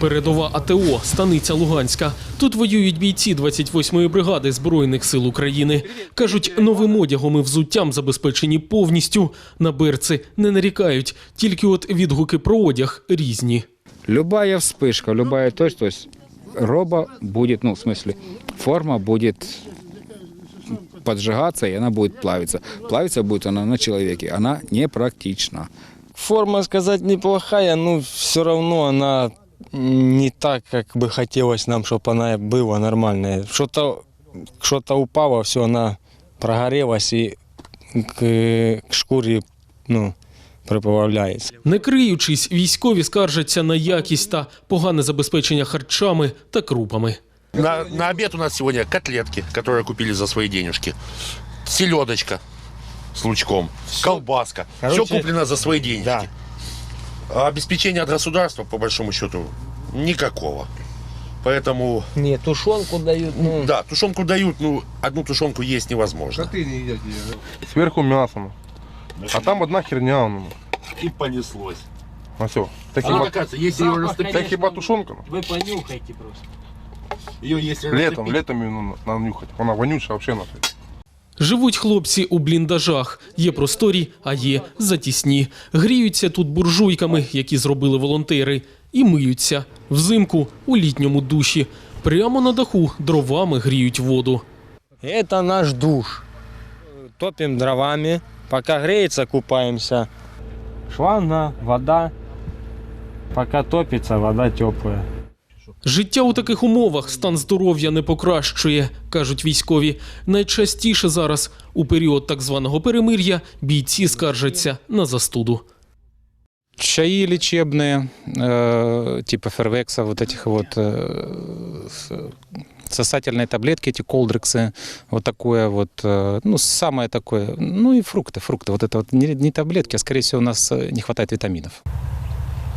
Передова АТО, станиця Луганська. Тут воюють бійці 28-ї бригади Збройних сил України. Кажуть, новим одягом і взуттям забезпечені повністю. На берці не нарікають, тільки от відгуки про одяг різні. Любая вспышка, любая точка, то роба будет, ну, в смысле, форма будет поджигаться, и она будет плавиться. Плавиться будет она на человеке, она непрактична. Форма, сказать, неплохая, но все равно она не так, как бы хотелось нам, чтобы она была нормальная. Что-то что упало, все, она прогорелась и к, к шкуре ну, приплавляется. Не криючись, військові скаржаться на якість та погане забезпечення харчами та крупами. На, на обед у нас сегодня котлетки, которые купили за свои денежки. Селедочка с лучком, колбаска. Короче, Все куплено за свои деньги. Да. А обеспечения от государства, по большому счету, никакого. Поэтому, Не, тушенку дают, ну, да, тушенку дают, ну, одну тушенку есть невозможно. Сверху мясом. А там одна херня. Ну, И понеслось. а все. Так Она, хіба, оказывается, если ее растопить, так хіба тушонка? ну. вы понюхайте просто. ее если Летом, растопить- летом її ну, надо нюхать. Вона вонюча вообще нафиг. Живуть хлопці у бліндажах. Є просторі, а є затісні. Гріються тут буржуйками, які зробили волонтери, і миються взимку у літньому душі. Прямо на даху дровами гріють воду. Это наш душ. Топим дровами, пока греется, купаемся. Шланга, вода. Пока топится, вода теплая. Життя у таких умовах стан здоров'я не покращує, кажуть військові. Найчастіше зараз, у період так званого перемир'я, бійці скаржаться на застуду. Чаи лечебные, э, типа фервекса, вот этих вот э, с- сосательные таблетки, эти колдрексы, вот такое вот, э, ну, самое такое, ну и фрукты, фрукты, вот это вот не, не таблетки, а скорее всего у нас э, не хватает витаминов.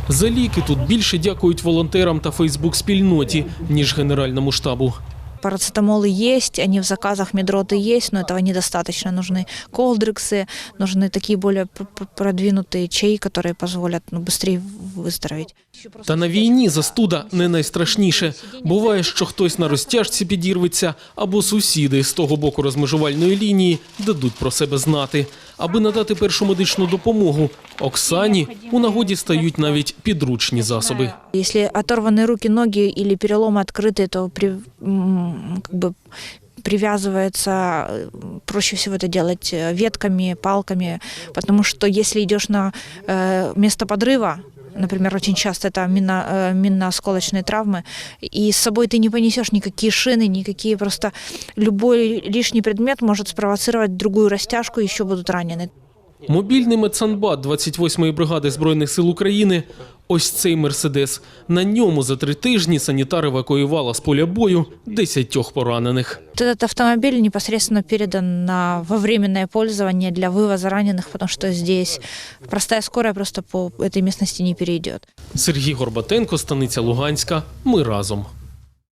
За ліки тут більше дякують волонтерам та Фейсбук-спільноті, ніж Генеральному штабу. Парацетамолы есть, они в заказах медроты есть, но этого недостаточно. Нужны колдрексы, нужны такие более п- п- продвинутые чаи, которые позволят ну, быстрее выздороветь. Та на війні застуда не найстрашніше. Буває, що хтось на розтяжці підірветься, або сусіди з того боку розмежувальної лінії дадуть про себе знати. Аби надати першу медичну допомогу, Оксані у нагоді стають навіть підручні засоби. Если оторваны руки, ноги или переломы открыты, то при, м, как бы привязывается, э, проще всего это делать э, ветками, палками, потому что если идешь на э, место подрыва, например, очень часто это минно, э, минно-осколочные травмы, и с собой ты не понесешь никакие шины, никакие просто любой лишний предмет может спровоцировать другую растяжку, и еще будут ранены. Мобільний медсанбат 28-ї бригади Збройних сил України – ось цей «Мерседес». На ньому за три тижні санітар евакуювала з поля бою десятьох поранених. Вот Этот автомобиль непосредственно передан на, во временное пользование для вывоза раненых, потому что здесь простая скорая просто по этой местности не перейдет. Сергій Горбатенко, Станиця Луганська. Ми разом.